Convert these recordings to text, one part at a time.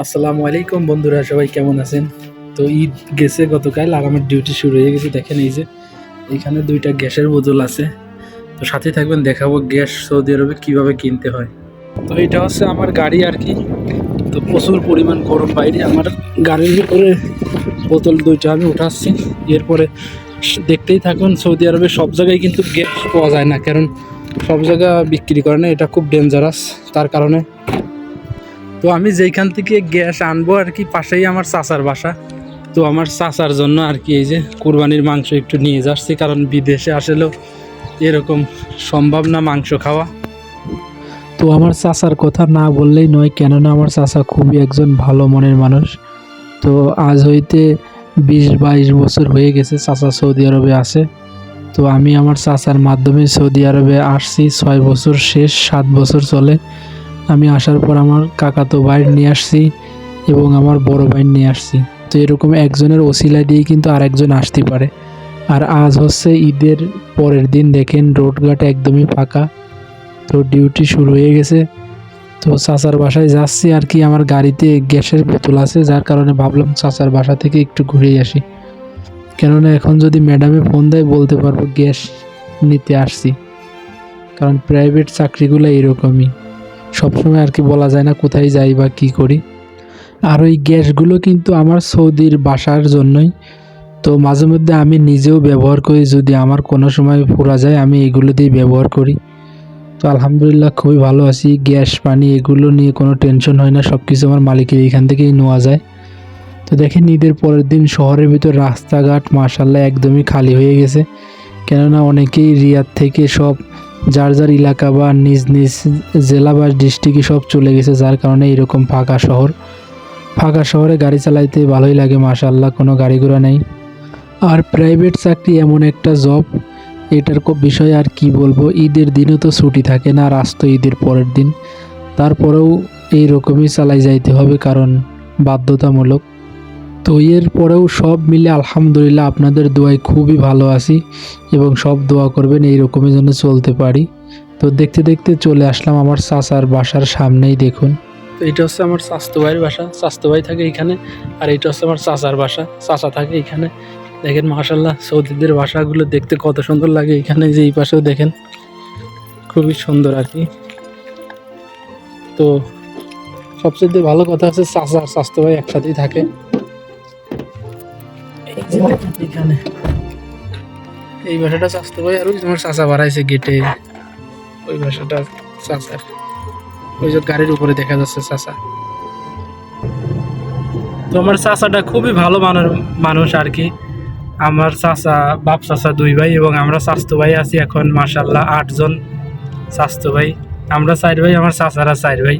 আসসালামু আলাইকুম বন্ধুরা, সবাই কেমন আছেন? তো ঈদ গেছে গতকাল, আর আমার ডিউটি শুরু হয়ে গেছে, দেখেন এই যে, এখানে দুইটা গ্যাসের বোতল আছে। তো সাথে থাকবেন, দেখাবো গ্যাস সৌদি আরবে কীভাবে কিনতে হয়। তো এটা হচ্ছে আমার গাড়ি আর কি। তো প্রচুর পরিমাণ গরম বাইরে, আমার গাড়ির ভিতরে বোতল দুইটা আমি উঠাচ্ছি। এরপরে দেখতেই থাকুন, সৌদি আরবে সব জায়গায় কিন্তু গ্যাস পাওয়া যায় না, কারণ সব জায়গা বিক্রি করে না, এটা খুব ডেঞ্জারাস তার কারণে তো আমি যেইখান থেকে গ্যাস আনব আর কি, পাশেই আমার চাচার বাসা। তো আমার চাচার জন্য আর কি এই যে কুরবানির মাংস একটু নিয়ে যাচ্ছি, কারণ বিদেশে আসলেও এরকম সম্ভব না মাংস খাওয়া। তো আমার চাচার কথা না বললেই নয়, কেননা আমার চাচা খুবই একজন ভালো মনের মানুষ। তো আজ হইতে বিশ বাইশ বছর হয়ে গেছে চাচা সৌদি আরবে আছে। তো আমি আমার চাচার মাধ্যমে সৌদি আরবে আসছি, ছয় বছর শেষ, সাত বছর চলে। আমি আসার পর আমার কাকাতো ভাই নিয়ে আসছি এবং আমার বড় ভাই নিয়ে আসছি। তো এরকম একজনের ওসিলা দিয়ে কিন্তু আরেকজন আসতে পারে। আর আজ হচ্ছে ঈদের পরের দিন, দেখেন রোডঘাট একদমই ফাঁকা। তো ডিউটি শুরু হয়ে গেছে। তো চাচার বাসায় যাচ্ছি আর কি, আমার গাড়িতে গ্যাসের বোতল আছে, যার কারণে ভাবলাম চাচার বাসা থেকে একটু ঘুরেই আসি। কেননা এখন যদি ম্যাডামে ফোন দেয়, বলতে পারব গ্যাস নিতে আসছি। কারণ প্রাইভেট চাকরিগুলো এরকমই। সবসময় আর কি বলা যায় না কোথায় যাই বা কী করি। আর ওই গ্যাসগুলো কিন্তু আমার সৌদির বাসার জন্যই। তো মাঝে মধ্যে আমি নিজেও ব্যবহার করি, যদি আমার কোনো সময় ফুরা যায় আমি এগুলো দিয়ে ব্যবহার করি। তো আলহামদুলিল্লাহ খুবই ভালো আছি, গ্যাস, পানি এগুলো নিয়ে কোনো টেনশন হয় না সব কিছু আমার মালিকের এখান থেকেই নেওয়া যায়। তো দেখেন ঈদের পরের দিন শহরের ভিতর রাস্তাঘাট মার্শাল্লাহ একদমই খালি হয়ে গেছে। কেননা অনেকেই রিয়াদ থেকে সব যার যার এলাকা বা নিজ নিজ জেলা বা ডিস্ট্রিক্টে সব চলে গেছে, যার কারণে এরকম ফাঁকা শহর। ফাঁকা শহরে গাড়ি চালাইতে ভালোই লাগে মাশাল্লাহ কোনো গাড়ি ঘোড়া নেই। আর প্রাইভেট চাকরি এমন একটা জব এটার বিষয়ে আর কি বলব, ঈদের দিনও তো ছুটি থাকে না, আর আসতো ঈদের পরের দিন। তারপরেও এই রকমই চালাই যাইতে হবে, কারণ বাধ্যতামূলক। তো এর পরেও সব মিলে আলহামদুলিল্লাহ আপনাদের দোয়ায় খুবই ভালো আছি এবং সব দোয়া করবেন এই রকমই যেন চলতে পারি। তো দেখতে দেখতে চলে আসলাম আমার চাচার বাসার সামনেই দেখুন। তো এটা হচ্ছে আমার স্বাস্থ্য ভাইয়ের বাসা। স্বাস্থ্য ভাই থাকে এখানে আর এটা হচ্ছে আমার চাচার বাসা। চাচা থাকে এখানে। দেখেন মাশাল্লাহ সৌদিদের বাসাগুলো দেখতে কত সুন্দর লাগে এখানে যে এই পাশেও দেখেন। খুবই সুন্দর আর কি। তো সবচেয়ে ভালো কথা হচ্ছে চাচা স্বাস্থ্য ভাই একসাথেই থাকে। এই বাসাটা স্বাস্থ্য ভাই আর আমার চাচা বাড়াইছে গেটে ওই বাসাটা চাচার ওই যে গাড়ির উপরে দেখা যাচ্ছে চাচা। তো আমার চাচাটা খুবই ভালো মানুষ আর কি। আমার চাচা, বাপ চাচা দুই ভাই এবং আমরা স্বাস্থ্য ভাই আছি এখন মাসাল্লাহ আটজন স্বাস্থ্য ভাই। আমরা চার ভাই, আমার চাচারা চার ভাই।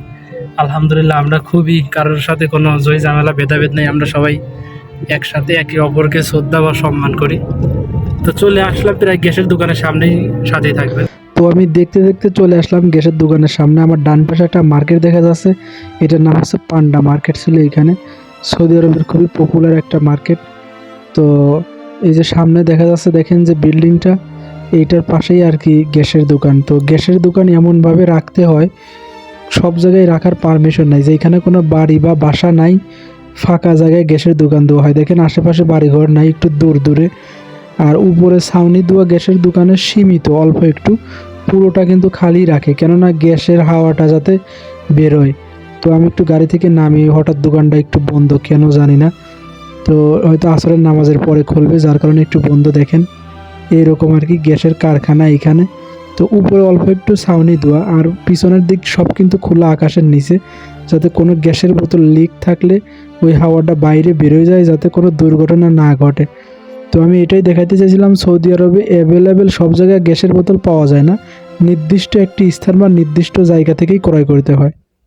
আলহামদুলিল্লাহ আমরা খুবই কারোর সাথে কোনো জয় ঝামেলা, ভেদাভেদ নেই, আমরা সবাই একসাথে একে অপরকে শ্রদ্ধা বা সম্মান করি। তো চলে আসলাম প্রায় গ্যাসের দোকানের সামনেই, সাথেই থাকবেন। তো আমি দেখতে দেখতে চলে আসলাম গ্যাসের দোকানের সামনে। আমার ডান পাশে একটা মার্কেট দেখা যাচ্ছে। এটার নাম হচ্ছে পান্ডা মার্কেট ছিল এখানে। সৌদি আরবের খুবই পপুলার একটা মার্কেট। তো এই যে সামনে দেখা যাচ্ছে, দেখেন যে বিল্ডিংটা। এইটার পাশেই আর কি গ্যাসের দোকান। তো গ্যাসের দোকান এমনভাবে রাখতে হয়, সব জায়গায় রাখার পারমিশন নাই। যেখানে কোনো বাড়ি বা বাসা নাই ফাঁকা জায়গায় গ্যাসের দোকান দেওয়া হয়। দেখেন আশেপাশে বাড়িঘর নাই, একটু দূর দূরে। আর উপরে ছাউনি দেওয়া গ্যাসের দোকানে সীমিত, অল্প একটু। পুরোটা কিন্তু খালি রাখে, কেননা গ্যাসের হাওয়াটা যাতে বেরোয়। তো আমি একটু গাড়ি থেকে নামি হঠাৎ দোকানটা একটু বন্ধ, কেন জানি না। তো হয়তো আসরের নামাজের পরে খুলবে, যার কারণে একটু বন্ধ দেখেন। এইরকম আর কি গ্যাসের কারখানা এখানে। তো উপরে অল্প একটু ছাউনি দেওয়া, আর পিছনের দিক সব কিন্তু খোলা আকাশের নিচে। যাতে কোনো গ্যাসের বোতল লিক থাকলে ওই হাওয়াটা বাইরে বেরোয় যায় যাতে কোনো দুর্ঘটনা না ঘটে। তো আমি এটাই দেখাতে চাইছিলাম, সৌদি আরবে অ্যাভেলেবেল সব জায়গায় গ্যাসের বোতল পাওয়া যায় না। নির্দিষ্ট একটি স্থান বা নির্দিষ্ট জায়গা থেকেই ক্রয় করতে হয়।